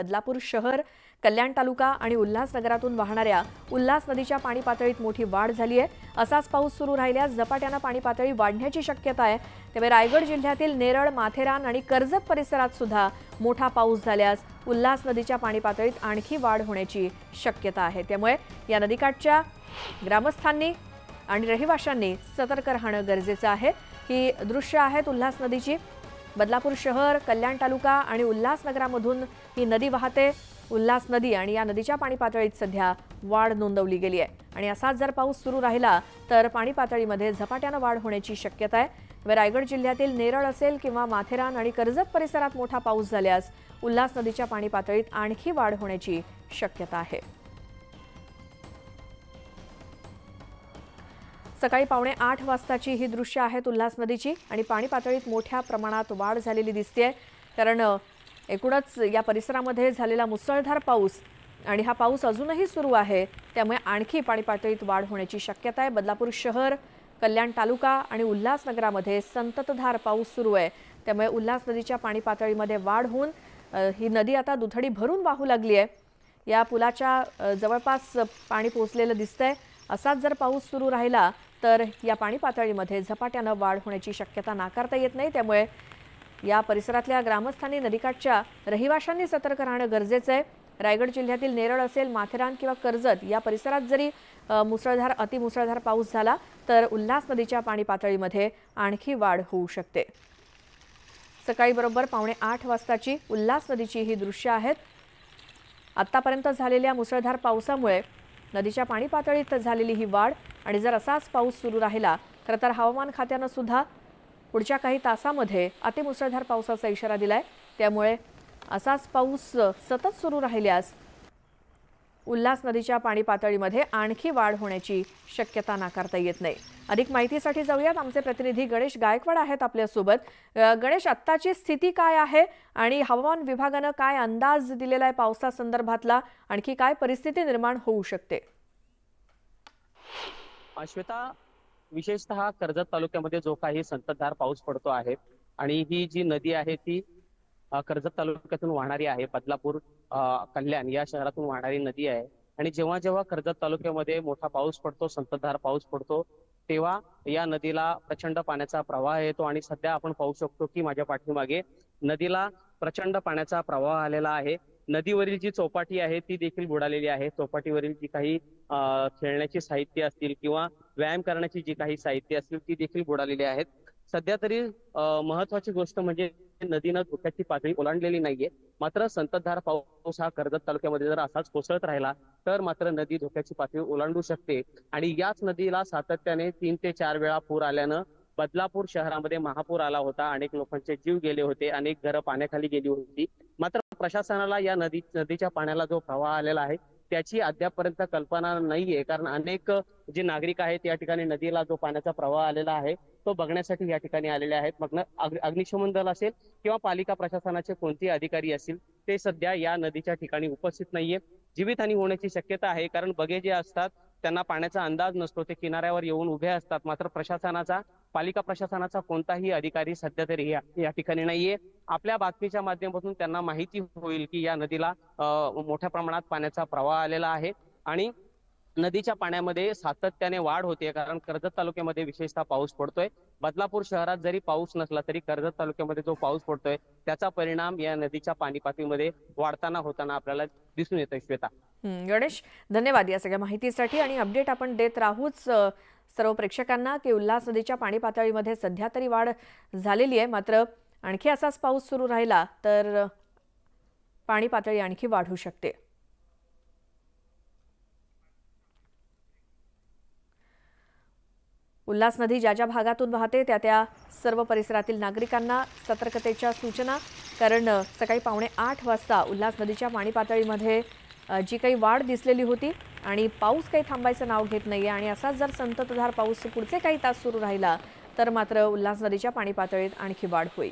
बदलापूर शहर कल्याण तालुका आणि उल्हासनगरातून वाहणाऱ्या उल्हास नदीच्या पाणी पातळीत मोठी वाढ झाली आहे. असाच पाऊस सुरू राहिल्यास झपाट्यानं पाणी पातळी वाढण्याची शक्यता आहे. त्यामुळे रायगड जिल्ह्यातील नेरळ माथेरान आणि कर्जत परिसरात सुद्धा मोठा पाऊस झाल्यास उल्हास नदीच्या पाणी पातळीत आणखी वाढ होण्याची शक्यता आहे. त्यामुळे या नदीकाठच्या ग्रामस्थांनी आणि रहिवाशांनी सतर्क राहणं गरजेचं आहे. ही दृश्य आहेत उल्हास नदीची. बदलापूर शहर कल्याण तालुका आणि उल्हासनगरामधून ही नदी वाहते. उल्हास नदी आणि या नदीच्या पाणी पातळीत सध्या वाढ नोंदवली गेली आहे. आणि असाच जर पाऊस सुरू राहिला तर पाणी पातळीमध्ये झपाट्यानं वाढ होण्याची शक्यता आहे. रायगड जिल्ह्यातील नेरळ असेल किंवा माथेरान आणि कर्जत परिसरात मोठा पाऊस झाल्यास उल्हास नदीच्या पाणी पातळीत आणखी वाढ होण्याची शक्यता आहे. सकाळी पावणे आठ वाजताची ही दृश्य आहेत उल्हास नदीची आणि पाणी पातळीत मोठ्या प्रमाणात वाढ झालेली दिसते कारण एकूणच या परिसरामध्ये झालेला मुसळधार पाऊस आणि हा पाऊस अजूनही सुरू आहे त्यामुळे आणखी पाणी पातळीत वाढ होण्याची शक्यता आहे. बदलापूर शहर कल्याण तालुका आणि उल्हासनगरामध्ये संततधार पाऊस सुरू आहे. त्यामुळे उल्हास नदीच्या पाणी पातळीमध्ये वाढ होऊन ही नदी आता दुथडी भरून वाहू लागली आहे. या पुलाच्या जवळपास पाणी पोचलेलं दिसतंय. असाच जर पाऊस सुरू राहिला तर या पाणी पातळीमध्ये झपाट्यानं वाढ होण्याची शक्यता नाकारता येत नाही. त्यामुळे या परिसरातल्या ग्रामस्थांनी नदीकाठच्या रहिवाशांनी सतर्क राहणं गरजेचं आहे. रायगड जिल्ह्यातील नेरळ असेल माथेरान किंवा कर्जत या परिसरात जरी मुसळधार अतिमुसळधार पाऊस झाला तर उल्हास नदीच्या पाणी पातळीमध्ये आणखी वाढ होऊ शकते. सकाळी बरोबर पावणे आठ वाजताची उल्हास नदीची ही दृश्य आहेत. आत्तापर्यंत झालेल्या मुसळधार पावसामुळे नदीच्या पाणी पातळीत झालेली ही वाढ आणि जर असाच पाऊस सुरू राहिला खरं तर हवामान खात्यानं सुद्धा पुढच्या काही तासामध्ये अतिमुसळधार पावसाचा इशारा दिलाय. त्यामुळे असाच पाऊस सतत सुरू राहिल्यास उल्हास नदीच्या पाणी पातळीमध्ये आणखी वाढ होण्याची शक्यता नाकारता येत नाही. अधिक माहितीसाठी जाऊयात. आमचे प्रतिनिधी गणेश गायकवाड आहेत आपल्यासोबत. गणेश आत्ताची स्थिती काय आहे आणि हवामान विभागानं काय अंदाज दिलेला आहे पावसा संदर्भातला आणखी काय परिस्थिती निर्माण होऊ शकते? अश्वेता विशेषतः कर्जत तालुक्यामध्ये जो काही संततधार पाऊस पडतो आहे आणि ही जी नदी आहे ती कर्जत तालुक्यातून वाहणारी आहे. बदलापूर कल्याण या शहरातून वाहणारी नदी आहे. आणि जेव्हा जेव्हा कर्जत तालुक्यामध्ये मोठा पाऊस पडतो संततधार पाऊस पडतो तेव्हा या नदीला प्रचंड पाण्याचा प्रवाह येतो आणि सध्या आपण पाहू शकतो की माझ्या पाठीमागे नदीला प्रचंड पाण्याचा प्रवाह आलेला आहे. नदीवरील जी चौपाटी आहे ती देखील बुडालेली आहे. चौपाटीवरील जी काही खेळण्याची साहित्य असतील किंवा व्यायाम करण्याची जी काही साहित्य असतील ती देखील बुडालेली आहेत. सध्या तरी महत्वाची गोष्ट म्हणजे नदीनं धोक्याची पातळी ओलांडलेली नाहीये. मात्र संततधार पाऊस हा कर्जत तालुक्यामध्ये जर असाच कोसळत राहिला तर मात्र नदी धोक्याची पातळी ओलांडू शकते. आणि याच नदीला सातत्याने तीन ते चार वेळा पूर आल्यानं बदलापूर शहरामध्ये महापूर आला होता. अनेक लोकांचे जीव गेले होते. अनेक घरं पाण्याखाली गेली होती. मात्र प्रशासनाला या नदी नदीच्या पाण्याला जो प्रवाह आलेला आहे त्याची अद्यापपर्यंत कल्पना नाहीये. कारण अनेक जे नागरिक आहेत या ठिकाणी नदीला जो पाण्याचा प्रवाह आलेला आहे तो बघण्यासाठी या ठिकाणी आलेले आहेत. मग अग्निशमन दल असेल किंवा पालिका प्रशासनाचे कोणतेही अधिकारी असतील ते सध्या या नदीच्या ठिकाणी उपस्थित नाहीये. जीवितहानी होण्याची शक्यता आहे. कारण बगे जे असतात त्यांना पाण्याचा अंदाज नसतो. ते किनाऱ्यावर येऊन उभे असतात. मात्र प्रशासनाचा पालिका प्रशासनाचा कोणताही अधिकारी सध्या तरी या या ठिकाणी नाहीये. आपल्या बातमीच्या माध्यमातून त्यांना माहिती होईल की या नदीला अं, मोठ्या प्रमाणात पाण्याचा प्रवाह आलेला आहे. आणि नदीच्या पाण्यामध्ये सातत्याने वाढ होते कारण कर्जत तालुक्यामध्ये विशेषतः पाऊस पडतोय. बदलापूर शहरात जरी पाऊस नसला तरी कर्जत तालुक्यामध्ये जो पाऊस पडतोय त्याचा परिणाम या नदीच्या पाणी पातळीमध्ये वाढताना होताना आपल्याला दिसून येतोय श्वेता. गणेश धन्यवाद या सगळ्या माहितीसाठी आणि अपडेट आपण देत राहूच सर्व प्रेक्षकांना की उल्हास नदीच्या पाणी पातळीमध्ये सध्या तरी वाढ झालेली आहे. मात्र आणखी असाच पाऊस सुरू राहिला तर पाणी पातळी आणखी वाढू शकते. उल्हास नदी ज्या ज्या भागातून वाहते त्या त्या सर्व परिसरातील नागरिकांना सतर्कतेच्या सूचना. कारण सकाळी पावणे आठ वाजता उल्हास नदीच्या पाणी पातळीमध्ये जी काही वाढ दिसलेली होती आणि पाऊस काही थांबायचं नाव घेत नाहीये आणि असाच जर संततधार पाऊस पुढचे काही तास सुरू राहिला तर मात्र उल्हास नदीच्या पाणी पातळीत आणखी वाढ होईल.